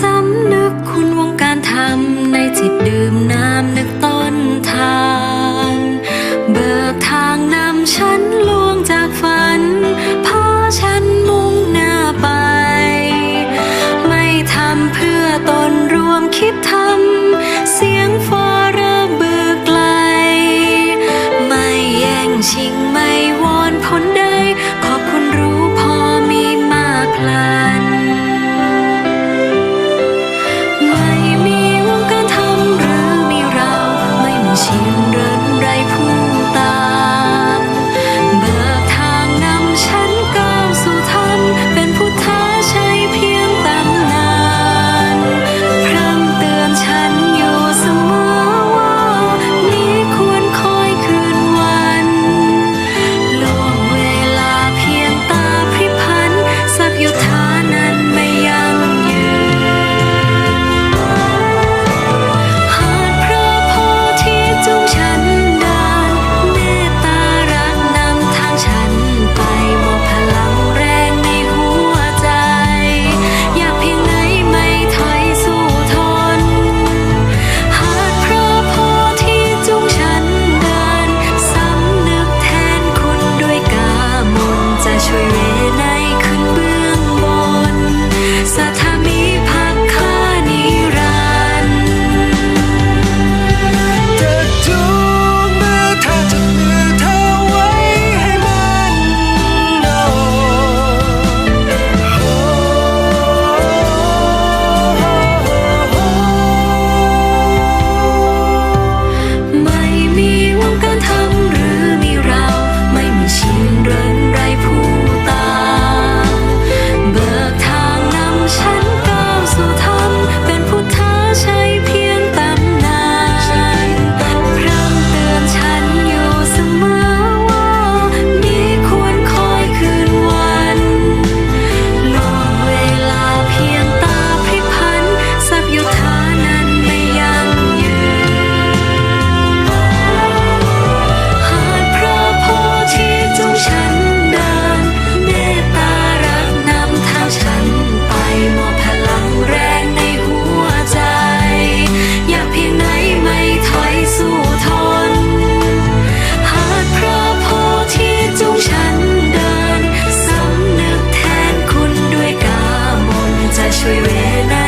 สำนึกคุณวงการทำในจิตดื่มน้ำนึกต้นทาง เบิกทางนำฉันลวงจากฝันพาฉันมุ่งหน้าไป ไม่ทำเพื่อตนรวมคิดทำเสียงฟ้ จะ